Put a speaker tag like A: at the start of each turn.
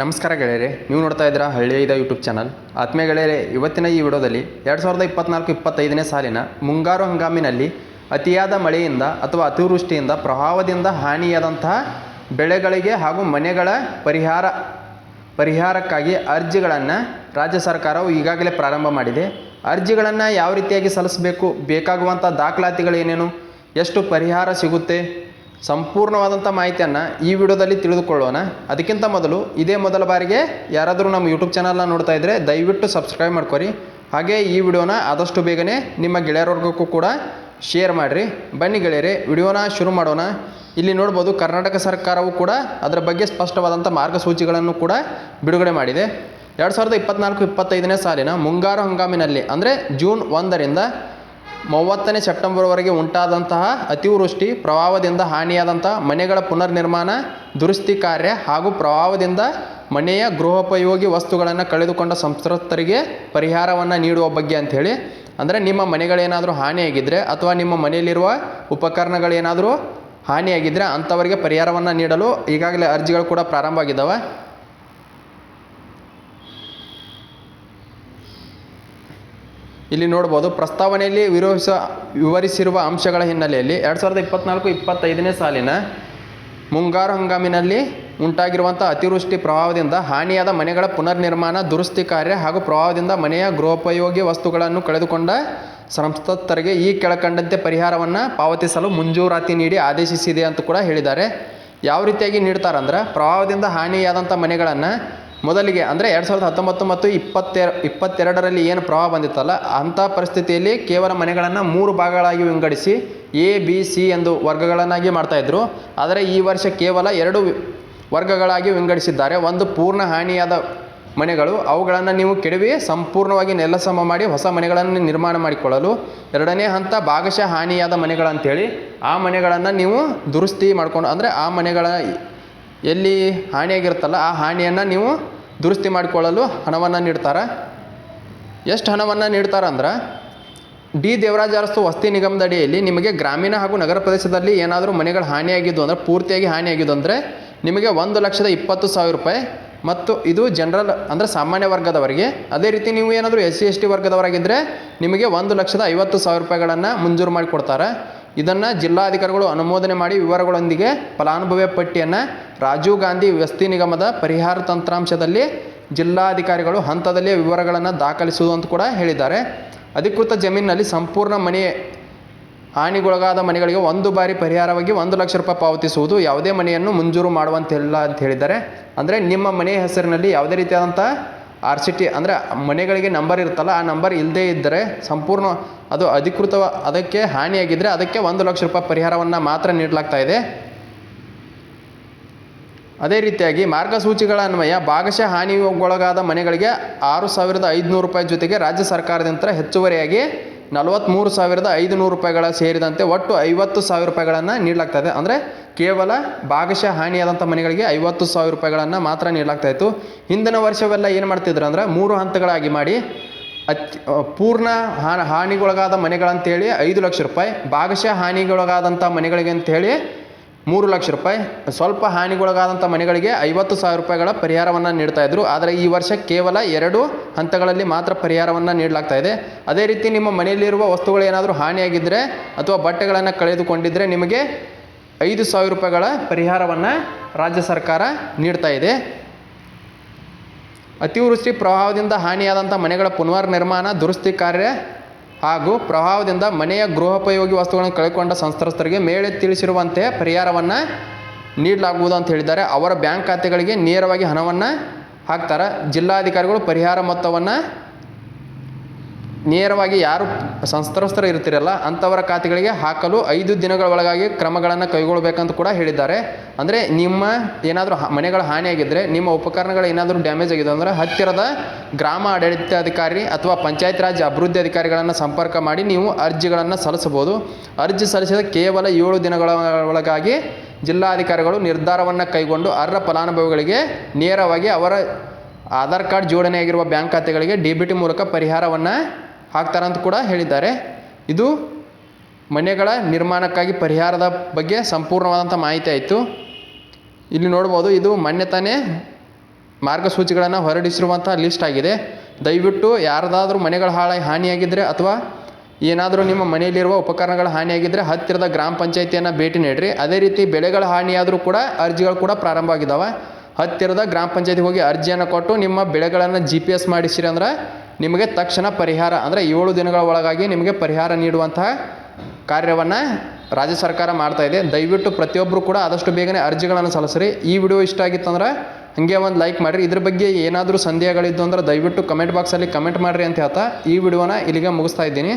A: ನಮಸ್ಕಾರ ಗೆಳೆಯರೆ, ನೀವು ನೋಡ್ತಾ ಇದ್ದೀರಾ ಹಳ್ಳಿಯದ ಯೂಟ್ಯೂಬ್ ಚಾನಲ್ ಆತ್ಮೀಯ ಗೆಳೆಯರೆ, ಇವತ್ತಿನ ಈ ವಿಡಿಯೋದಲ್ಲಿ ಎರಡು ಸಾವಿರದ ಇಪ್ಪತ್ನಾಲ್ಕು, ಇಪ್ಪತ್ತೈದನೇ ಸಾಲಿನ ಮುಂಗಾರು ಹಂಗಾಮಿನಲ್ಲಿ ಅತಿಯಾದ ಮಳೆಯಿಂದ ಅಥವಾ ಅತಿವೃಷ್ಟಿಯಿಂದ, ಪ್ರವಾಹದಿಂದ ಹಾನಿಯಾದಂತಹ ಬೆಳೆಗಳಿಗೆ ಹಾಗೂ ಮನೆಗಳ ಪರಿಹಾರ, ಪರಿಹಾರಕ್ಕಾಗಿ ಅರ್ಜಿಗಳನ್ನು ರಾಜ್ಯ ಸರ್ಕಾರವು ಈಗಾಗಲೇ ಪ್ರಾರಂಭ ಮಾಡಿದೆ. ಅರ್ಜಿಗಳನ್ನು ಯಾವ ರೀತಿಯಾಗಿ ಸಲ್ಲಿಸಬೇಕು ಬೇಕಾಗುವಂಥ ದಾಖಲಾತಿಗಳೇನೇನು ಎಷ್ಟು ಪರಿಹಾರ ಸಿಗುತ್ತೆ ಸಂಪೂರ್ಣವಾದಂಥ ಮಾಹಿತಿಯನ್ನು ಈ ವಿಡಿಯೋದಲ್ಲಿ ತಿಳಿದುಕೊಳ್ಳೋಣ. ಅದಕ್ಕಿಂತ ಮೊದಲು ಇದೇ ಮೊದಲ ಬಾರಿಗೆ ಯಾರಾದರೂ ನಮ್ಮ ಯೂಟ್ಯೂಬ್ ಚಾನಲ್ನ ನೋಡ್ತಾ ಇದ್ದರೆ ದಯವಿಟ್ಟು ಸಬ್ಸ್ಕ್ರೈಬ್ ಮಾಡ್ಕೊರಿ. ಹಾಗೆ ಈ ವಿಡಿಯೋನ ಆದಷ್ಟು ಬೇಗನೆ ನಿಮ್ಮ ಗೆಳೆಯರವರ್ಗಕ್ಕೂ ಕೂಡ ಶೇರ್ ಮಾಡಿರಿ. ಬನ್ನಿ ಗೆಳೆಯರೆ, ವಿಡಿಯೋನ ಶುರು ಮಾಡೋಣ. ಇಲ್ಲಿ ನೋಡ್ಬೋದು ಕರ್ನಾಟಕ ಸರ್ಕಾರವು ಕೂಡ ಅದರ ಬಗ್ಗೆ ಸ್ಪಷ್ಟವಾದಂಥ ಮಾರ್ಗಸೂಚಿಗಳನ್ನು ಕೂಡ ಬಿಡುಗಡೆ ಮಾಡಿದೆ. ಎರಡು ಸಾವಿರದ ಇಪ್ಪತ್ನಾಲ್ಕು ಇಪ್ಪತ್ತೈದನೇ ಸಾಲಿನ ಮುಂಗಾರು ಹಂಗಾಮಿನಲ್ಲಿ, ಅಂದರೆ ಜೂನ್ ಒಂದರಿಂದ ಮೂವತ್ತನೇ ಸೆಪ್ಟೆಂಬರ್ವರೆಗೆ ಉಂಟಾದಂತಹ ಅತಿವೃಷ್ಟಿ, ಪ್ರವಾಹದಿಂದ ಹಾನಿಯಾದಂಥ ಮನೆಗಳ ಪುನರ್ನಿರ್ಮಾಣ, ದುರಸ್ತಿ ಕಾರ್ಯ ಹಾಗೂ ಪ್ರವಾಹದಿಂದ ಮನೆಯ ಗೃಹೋಪಯೋಗಿ ವಸ್ತುಗಳನ್ನು ಕಳೆದುಕೊಂಡ ಸಂತ್ರಸ್ತರಿಗೆ ಪರಿಹಾರವನ್ನು ನೀಡುವ ಬಗ್ಗೆ ಅಂಥೇಳಿ, ಅಂದರೆ ನಿಮ್ಮ ಮನೆಗಳೇನಾದರೂ ಹಾನಿಯಾಗಿದ್ದರೆ ಅಥವಾ ನಿಮ್ಮ ಮನೆಯಲ್ಲಿರುವ ಉಪಕರಣಗಳೇನಾದರೂ ಹಾನಿಯಾಗಿದ್ದರೆ ಅಂಥವರಿಗೆ ಪರಿಹಾರವನ್ನು ನೀಡಲು ಈಗಾಗಲೇ ಅರ್ಜಿಗಳು ಕೂಡ ಪ್ರಾರಂಭ ಆಗಿದ್ದಾವೆ. ಇಲ್ಲಿ ನೋಡ್ಬೋದು, ಪ್ರಸ್ತಾವನೆಯಲ್ಲಿ ವಿರೋಧಿಸ, ವಿವರಿಸಿರುವ ಅಂಶಗಳ ಹಿನ್ನೆಲೆಯಲ್ಲಿ ಎರಡು ಸಾವಿರದ ಇಪ್ಪತ್ನಾಲ್ಕು, ಇಪ್ಪತ್ತೈದನೇ ಸಾಲಿನ ಮುಂಗಾರು ಹಂಗಾಮಿನಲ್ಲಿ ಉಂಟಾಗಿರುವಂಥ ಅತಿವೃಷ್ಟಿ ಪ್ರವಾಹದಿಂದ ಹಾನಿಯಾದ ಮನೆಗಳ ಪುನರ್ನಿರ್ಮಾಣ, ದುರಸ್ತಿ ಕಾರ್ಯ ಹಾಗೂ ಪ್ರವಾಹದಿಂದ ಮನೆಯ ಗೃಹೋಪಯೋಗಿ ವಸ್ತುಗಳನ್ನು ಕಳೆದುಕೊಂಡ ಸಂತ್ರಸ್ತರಿಗೆ ಈ ಕೆಳಕಂಡಂತೆ ಪರಿಹಾರವನ್ನು ಪಾವತಿಸಲು ಮುಂಜೂರಾತಿ ನೀಡಿ ಆದೇಶಿಸಿದೆ ಅಂತ ಕೂಡ ಹೇಳಿದ್ದಾರೆ. ಯಾವ ರೀತಿಯಾಗಿ ನೀಡ್ತಾರಂದ್ರೆ ಪ್ರವಾಹದಿಂದ ಹಾನಿಯಾದಂಥ ಮನೆಗಳನ್ನು ಮೊದಲಿಗೆ ಅಂದರೆ ಎರಡು ಸಾವಿರದ ಹತ್ತೊಂಬತ್ತು ಮತ್ತು ಇಪ್ಪತ್ತೆರ ಇಪ್ಪತ್ತೆರಡರಲ್ಲಿ ಏನು ಪ್ರವಾಹ ಬಂದಿತ್ತಲ್ಲ, ಅಂಥ ಪರಿಸ್ಥಿತಿಯಲ್ಲಿ ಕೇವಲ ಮನೆಗಳನ್ನು ಮೂರು ಭಾಗಗಳಾಗಿ ವಿಂಗಡಿಸಿ ಎ ಬಿ ಸಿ ಎಂದು ವರ್ಗಗಳನ್ನಾಗಿ ಮಾಡ್ತಾಯಿದ್ರು ಆದರೆ ಈ ವರ್ಷ ಕೇವಲ ಎರಡು ವರ್ಗಗಳಾಗಿ ವಿಂಗಡಿಸಿದ್ದಾರೆ. ಒಂದು ಪೂರ್ಣ ಹಾನಿಯಾದ ಮನೆಗಳು, ಅವುಗಳನ್ನು ನೀವು ಕೆಡವಿ ಸಂಪೂರ್ಣವಾಗಿ ನೆಲಸಮ ಮಾಡಿ ಹೊಸ ಮನೆಗಳನ್ನು ನಿರ್ಮಾಣ ಮಾಡಿಕೊಳ್ಳಲು. ಎರಡನೇ ಹಂತ ಭಾಗಶಃ ಹಾನಿಯಾದ ಮನೆಗಳಂತೇಳಿ, ಆ ಮನೆಗಳನ್ನು ನೀವು ದುರಸ್ತಿ ಮಾಡ್ಕೊಂಡು ಅಂದರೆ ಆ ಮನೆಗಳ ಎಲ್ಲಿ ಹಾನಿಯಾಗಿರುತ್ತಲ್ಲ, ಆ ಹಾನಿಯನ್ನು ನೀವು ದುರಸ್ತಿ ಮಾಡಿಕೊಳ್ಳಲು ಹಣವನ್ನು ನೀಡ್ತಾರೆ. ಎಷ್ಟು ಹಣವನ್ನು ನೀಡ್ತಾರೆ ಅಂದ್ರೆ, ಡಿ ದೇವರಾಜ ಅರಸು ವಸ್ತಿ ನಿಗಮದ ಅಡಿಯಲ್ಲಿ ನಿಮಗೆ ಗ್ರಾಮೀಣ ಹಾಗೂ ನಗರ ಪ್ರದೇಶದಲ್ಲಿ ಏನಾದರೂ ಮನೆಗಳು ಹಾನಿಯಾಗಿದ್ದು ಅಂದರೆ, ಪೂರ್ತಿಯಾಗಿ ಹಾನಿಯಾಗಿದ್ದು ಅಂದರೆ, ನಿಮಗೆ ಒಂದು ಲಕ್ಷದ ಇಪ್ಪತ್ತು ಸಾವಿರ ರೂಪಾಯಿ ಮತ್ತು ಇದು ಜನರಲ್ ಅಂದರೆ ಸಾಮಾನ್ಯ ವರ್ಗದವರಿಗೆ, ಅದೇ ರೀತಿ ನೀವು ಏನಾದರೂ ಎಸ್ ಸಿ ಎಸ್ ಟಿ ವರ್ಗದವರಾಗಿದ್ದರೆ ನಿಮಗೆ ಒಂದು ಲಕ್ಷದ ಐವತ್ತು ಸಾವಿರ ರೂಪಾಯಿಗಳನ್ನು ಮಂಜೂರು ಮಾಡಿಕೊಡ್ತಾರೆ. ಇದನ್ನು ಜಿಲ್ಲಾಧಿಕಾರಿಗಳು ಅನುಮೋದನೆ ಮಾಡಿ ವಿವರಗಳೊಂದಿಗೆ ಫಲಾನುಭವಿ ಪಟ್ಟಿಯನ್ನು ರಾಜೀವ್ ಗಾಂಧಿ ವ್ಯಸ್ತಿ ನಿಗಮದ ಪರಿಹಾರ ತಂತ್ರಾಂಶದಲ್ಲಿ ಜಿಲ್ಲಾಧಿಕಾರಿಗಳು ಹಂತದಲ್ಲೇ ವಿವರಗಳನ್ನು ದಾಖಲಿಸುವುದು ಅಂತ ಕೂಡ ಹೇಳಿದ್ದಾರೆ. ಅಧಿಕೃತ ಜಮೀನಿನಲ್ಲಿ ಸಂಪೂರ್ಣ ಮನೆ ಹಾನಿಗೊಳಗಾದ ಮನೆಗಳಿಗೆ ಒಂದು ಬಾರಿ ಪರಿಹಾರವಾಗಿ ಒಂದು ಲಕ್ಷ ರೂಪಾಯಿ ಪಾವತಿಸುವುದು ಯಾವುದೇ ಮನೆಯನ್ನು ಮಂಜೂರು ಮಾಡುವಂತಿಲ್ಲ ಅಂತ ಹೇಳಿದ್ದಾರೆ. ಅಂದರೆ ನಿಮ್ಮ ಮನೆಯ ಹೆಸರಿನಲ್ಲಿ ಯಾವುದೇ ರೀತಿಯಾದಂಥ ಆರ್ ಸಿ ಟಿ ಅಂದರೆ ಮನೆಗಳಿಗೆ ನಂಬರ್ ಇರುತ್ತಲ್ಲ, ಆ ನಂಬರ್ ಇಲ್ಲದೇ ಇದ್ದರೆ ಸಂಪೂರ್ಣ ಅದು ಅಧಿಕೃತ ಅದಕ್ಕೆ ಹಾನಿಯಾಗಿದ್ದರೆ ಅದಕ್ಕೆ ಒಂದು ಲಕ್ಷ ರೂಪಾಯಿ ಪರಿಹಾರವನ್ನು ಮಾತ್ರ ನೀಡಲಾಗ್ತಾ ಇದೆ. ಅದೇ ರೀತಿಯಾಗಿ ಮಾರ್ಗಸೂಚಿಗಳ ಅನ್ವಯ, ಭಾಗಶಃ ಹಾನಿಗೊಳಗಾದ ಮನೆಗಳಿಗೆ ಆರು ಸಾವಿರದ ಐದುನೂರು ರೂಪಾಯಿ ಜೊತೆಗೆ ರಾಜ್ಯ ಸರ್ಕಾರದಿಂದ ಹೆಚ್ಚುವರಿಯಾಗಿ ನಲವತ್ತ್ಮೂರು ಸಾವಿರದ ಐದು ನೂರು ರೂಪಾಯಿಗಳ ಸೇರಿದಂತೆ ಒಟ್ಟು ಐವತ್ತು ಸಾವಿರ ರೂಪಾಯಿಗಳನ್ನು ನೀಡಲಾಗ್ತದೆ ಅಂದರೆ ಕೇವಲ ಭಾಗಶಃ ಹಾನಿಯಾದಂಥ ಮನೆಗಳಿಗೆ ಐವತ್ತು ಸಾವಿರ ರೂಪಾಯಿಗಳನ್ನು ಮಾತ್ರ ನೀಡಲಾಗ್ತಾ ಇತ್ತು. ಹಿಂದಿನ ವರ್ಷವೆಲ್ಲ ಏನು ಮಾಡ್ತಿದ್ರು ಅಂದ್ರೆ ಮೂರು ಹಂತಗಳಾಗಿ ಮಾಡಿ ಅತ್ ಪೂರ್ಣ ಹಾನ ಹಾನಿಗೊಳಗಾದ ಮನೆಗಳಂತೇಳಿ ಐದು ಲಕ್ಷ ರೂಪಾಯಿ, ಭಾಗಶಃ ಹಾನಿಗೊಳಗಾದಂಥ ಮನೆಗಳಿಗೆ ಅಂತೇಳಿ ಮೂರು ಲಕ್ಷ ರೂಪಾಯಿ. ಸ್ವಲ್ಪ ಹಾನಿಗೊಳಗಾದಂಥ ಮನೆಗಳಿಗೆ ಐವತ್ತು ಸಾವಿರ ರೂಪಾಯಿಗಳ ಪರಿಹಾರವನ್ನು ನೀಡ್ತಾ ಇದ್ರು. ಆದರೆ ಈ ವರ್ಷ ಕೇವಲ ಎರಡು ಹಂತಗಳಲ್ಲಿ ಮಾತ್ರ ಪರಿಹಾರವನ್ನು ನೀಡಲಾಗ್ತಾ ಇದೆ. ಅದೇ ರೀತಿ ನಿಮ್ಮ ಮನೆಯಲ್ಲಿರುವ ವಸ್ತುಗಳು ಏನಾದರೂ ಹಾನಿಯಾಗಿದ್ದರೆ ಅಥವಾ ಬಟ್ಟೆಗಳನ್ನು ಕಳೆದುಕೊಂಡಿದ್ದರೆ ನಿಮಗೆ ಐದು ಸಾವಿರ ರೂಪಾಯಿಗಳ ಪರಿಹಾರವನ್ನು ರಾಜ್ಯ ಸರ್ಕಾರ ನೀಡ್ತಾ ಇದೆ. ಅತಿವೃಷ್ಟಿ ಪ್ರವಾಹದಿಂದ ಹಾನಿಯಾದಂಥ ಮನೆಗಳ ಪುನರ್ ನಿರ್ಮಾಣ ದುರಸ್ತಿ ಕಾರ್ಯ ಹಾಗೂ ಪ್ರಭಾವದಿಂದ ಮನೆಯ ಗೃಹೋಪಯೋಗಿ ವಸ್ತುಗಳನ್ನು ಕಳೆದುಕೊಂಡ ಸಂತ್ರಸ್ತರಿಗೆ ಮೇಲೆ ತಿಳಿಸಿರುವಂತೆ ಪರಿಹಾರವನ್ನು ನೀಡಲಾಗುವುದು ಅಂತ ಹೇಳಿದ್ದಾರೆ. ಅವರ ಬ್ಯಾಂಕ್ ಖಾತೆಗಳಿಗೆ ನೇರವಾಗಿ ಹಣವನ್ನು ಹಾಕ್ತಾರೆ. ಜಿಲ್ಲಾಧಿಕಾರಿಗಳು ಪರಿಹಾರ ಮೊತ್ತವನ್ನು ನೇರವಾಗಿ ಯಾರು ಸಂತ್ರಸ್ತರು ಇರ್ತಿರಲ್ಲ ಅಂಥವರ ಖಾತೆಗಳಿಗೆ ಹಾಕಲು ಐದು ದಿನಗಳ ಒಳಗಾಗಿ ಕ್ರಮಗಳನ್ನು ಕೈಗೊಳ್ಳಬೇಕಂತ ಕೂಡ ಹೇಳಿದ್ದಾರೆ. ಅಂದರೆ ನಿಮ್ಮ ಏನಾದರೂ ಮನೆಗಳ ಹಾನಿಯಾಗಿದ್ದರೆ ನಿಮ್ಮ ಉಪಕರಣಗಳು ಏನಾದರೂ ಡ್ಯಾಮೇಜ್ ಆಗಿದೆ ಅಂದರೆ ಹತ್ತಿರದ ಗ್ರಾಮ ಆಡಳಿತಾಧಿಕಾರಿ ಅಥವಾ ಪಂಚಾಯತ್ ರಾಜ್ ಅಭಿವೃದ್ಧಿ ಅಧಿಕಾರಿಗಳನ್ನು ಸಂಪರ್ಕ ಮಾಡಿ ನೀವು ಅರ್ಜಿಗಳನ್ನು ಸಲ್ಲಿಸಬಹುದು. ಅರ್ಜಿ ಸಲ್ಲಿಸಿದ ಕೇವಲ ಏಳು ದಿನಗಳ ಒಳಗಾಗಿ ಜಿಲ್ಲಾಧಿಕಾರಿಗಳು ನಿರ್ಧಾರವನ್ನು ಕೈಗೊಂಡು ಅರ್ಹ ಫಲಾನುಭವಿಗಳಿಗೆ ನೇರವಾಗಿ ಅವರ ಆಧಾರ್ ಕಾರ್ಡ್ ಜೋಡಣೆಯಾಗಿರುವ ಬ್ಯಾಂಕ್ ಖಾತೆಗಳಿಗೆ ಡಿ ಬಿ ಟಿ ಮೂಲಕ ಪರಿಹಾರವನ್ನು ಹಾಕ್ತಾರಂತ ಕೂಡ ಹೇಳಿದ್ದಾರೆ. ಇದು ಮನೆಗಳ ನಿರ್ಮಾಣಕ್ಕಾಗಿ ಪರಿಹಾರದ ಬಗ್ಗೆ ಸಂಪೂರ್ಣವಾದಂಥ ಮಾಹಿತಿ ಆಯಿತು. ಇಲ್ಲಿ ನೋಡ್ಬೋದು, ಇದು ಮೊನ್ನೆ ತಾನೇ ಮಾರ್ಗಸೂಚಿಗಳನ್ನು ಹೊರಡಿಸಿರುವಂಥ ಲಿಸ್ಟ್ ಆಗಿದೆ. ದಯವಿಟ್ಟು ಯಾರದಾದರೂ ಮನೆಗಳ ಹಾಳಾಗಿ ಹಾನಿಯಾಗಿದ್ದರೆ ಅಥವಾ ಏನಾದರೂ ನಿಮ್ಮ ಮನೆಯಲ್ಲಿರುವ ಉಪಕರಣಗಳ ಹಾನಿಯಾಗಿದ್ದರೆ ಹತ್ತಿರದ ಗ್ರಾಮ ಪಂಚಾಯಿತಿಯನ್ನು ಭೇಟಿ ನೀಡಿರಿ. ಅದೇ ರೀತಿ ಬೆಳೆಗಳ ಹಾನಿಯಾದರೂ ಕೂಡ ಅರ್ಜಿಗಳು ಕೂಡ ಪ್ರಾರಂಭ ಆಗಿದ್ದಾವೆ ಹತ್ತಿರದ ಗ್ರಾಮ ಪಂಚಾಯಿತಿಗೆ ಹೋಗಿ ಅರ್ಜಿಯನ್ನು ಕೊಟ್ಟು ನಿಮ್ಮ ಬೆಳೆಗಳನ್ನು ಜಿ ಪಿ ಎಸ್ ಮಾಡಿಸಿರಿ ಅಂದ್ರೆ ನಿಮಗೆ ತಕ್ಷಣ ಪರಿಹಾರ, ಅಂದರೆ ಏಳು ದಿನಗಳ ಒಳಗಾಗಿ ನಿಮಗೆ ಪರಿಹಾರ ನೀಡುವಂತಹ ಕಾರ್ಯವನ್ನು ರಾಜ್ಯ ಸರ್ಕಾರ ಮಾಡ್ತಾ ಇದೆ. ದಯವಿಟ್ಟು ಪ್ರತಿಯೊಬ್ಬರು ಕೂಡ ಆದಷ್ಟು ಬೇಗನೆ ಅರ್ಜಿಗಳನ್ನು ಸಲ್ಲಿಸ್ರಿ. ಈ ವಿಡಿಯೋ ಇಷ್ಟ ಆಗಿತ್ತಂದ್ರೆ ಹಾಗೆ ಒಂದು ಲೈಕ್ ಮಾಡಿರಿ. ಇದ್ರ ಬಗ್ಗೆ ಏನಾದರೂ ಸಂದೇಹಗಳಿದ್ದು ಅಂದ್ರೆ ದಯವಿಟ್ಟು ಕಮೆಂಟ್ ಬಾಕ್ಸಲ್ಲಿ ಕಮೆಂಟ್ ಮಾಡಿರಿ ಅಂತ ಹೇಳ್ತಾ ಈ ವಿಡಿಯೋನ ಇಲ್ಲಿಗೆ ಮುಗಿಸ್ತಾ ಇದ್ದೀನಿ.